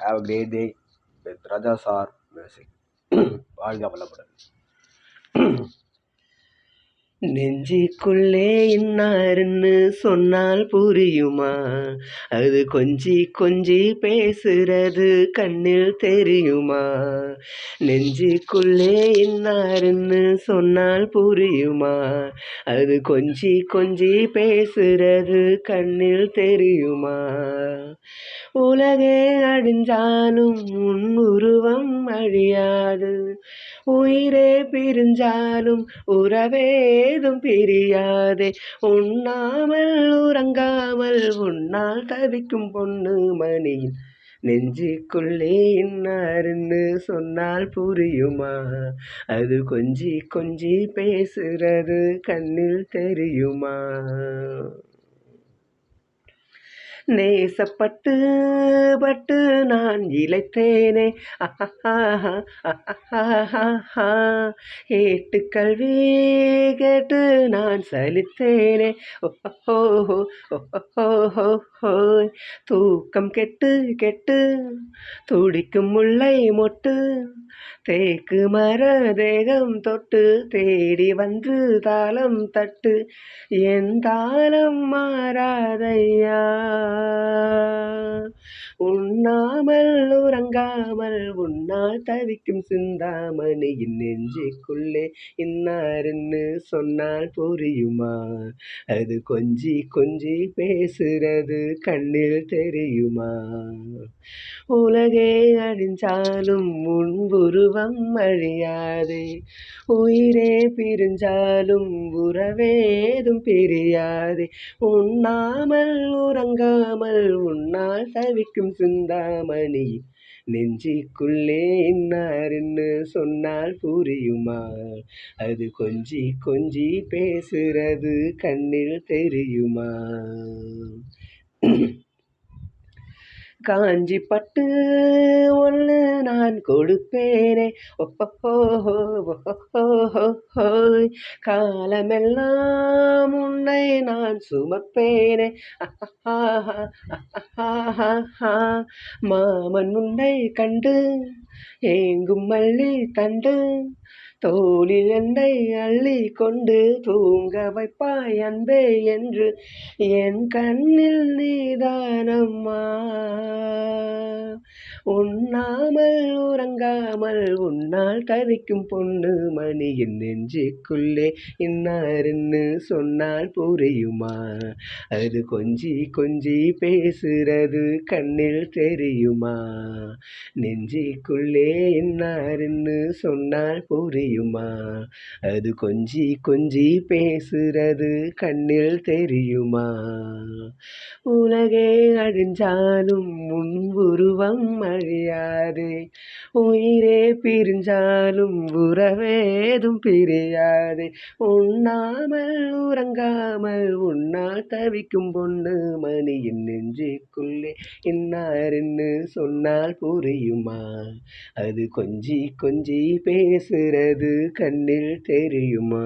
How a great day with Raja sir music வாழ்க வளமுடன். நெஞ்சிக்குள்ளே இன்னாருன்னு சொன்னால் புரியுமா? அது கொஞ்சி கொஞ்சி பேசுறது கண்ணில் தெரியுமா? நெஞ்சிக்குள்ளே இன்னாருன்னு சொன்னால் புரியுமா? அது கொஞ்சி கொஞ்சி பேசுறது கண்ணில் தெரியுமா? உலகே அழிஞ்சாலும் உன் உருவம் அழியாது. உயிரே பிரிஞ்சாலும் ஏதும் பிரியாதே. உண்ணாமல் உறங்காமல் உன்னால் தவிக்கும் பொண்ணு மணியின் நெஞ்சுக்குள்ளே இன்னாருன்னு சொன்னால் புரியுமா? அது கொஞ்சி கொஞ்சி பேசுறது கண்ணில் தெரியுமா? நேசப்பட்டு பட்டு நான் இழைத்தேனே. ஏட்டு கல்வி கேட்டு நான் சலித்தேனே. ஓஹோ. தூக்கம் கெட்டு கெட்டு துடிக்கும் முல்லை மொட்டு. தேக்கு மர தேகம் தொட்டு தேடி வந்து தாளம் தட்டு. என் தாளம் மாறாதையா? உண்ணாமல் உறங்காமல் உன்னால் தவிக்கும் சிந்தாமணியின் நெஞ்சுக்குள்ளே இன்னாருன்னு சொன்னால் புரியுமா? அது கொஞ்சி கொஞ்சி பேசுறது கண்ணில் தெரியுமா? உலகே அழிஞ்சாலும் முன்புருவம் அழியாதே. உயிரே பிரிஞ்சாலும் உறவேதும் பிரியாதே. உண்ணாமல் உறங்காமல் உன்னால் தவிக்கும் சிந்தாமணி. நெஞ்சிக்குள்ளே இன்னாருன்னு சொன்னால் புரியுமா? அது கொஞ்சி கொஞ்சி பேசுறது கண்ணில் தெரியுமா? காஞ்சி பட்டு ஒன்று நான் கொடுப்பேனே. ஓஹோய் காலமெல்லாம் உன்னை நான் சுமப்பேனே. மாமன் உன்னை கண்டு ஏங்கும் மல்லி தண்டு. தோளில் என்னை அள்ளி கொண்டு தூங்க வைப்பாய் அன்பே என்று என் கண்ணில் நீதானம்மா. உண்ணாமல் உறங்காமல் உன்னால் கதைக்கும் பொண்ணு மணியின் நெஞ்சுக்குள்ளே இன்னாருன்னு சொன்னால் புரியுமா? அது கொஞ்சி கொஞ்சி பேசுறது கண்ணில் தெரியுமா? நெஞ்சுக்குள்ளே இன்னாருன்னு சொன்னால் புரியுமா? அது கொஞ்சி கொஞ்சி பேசுறது கண்ணில் தெரியுமா? உலகே அழிஞ்சாலும் உன் உருவம் அழியாது உயிரே பிரிஞ்சாலும் உறவேதும் பிரியாது. உண்ணாமல் உறங்காமல் உன்னால் தவிக்கும் பொண்ணு மணியின் நெஞ்சுக்குள்ளே இன்னாருன்னு சொன்னால் புரியுமா? அது கொஞ்சி கொஞ்சி பேசுறது கண்ணில் தெரியுமா?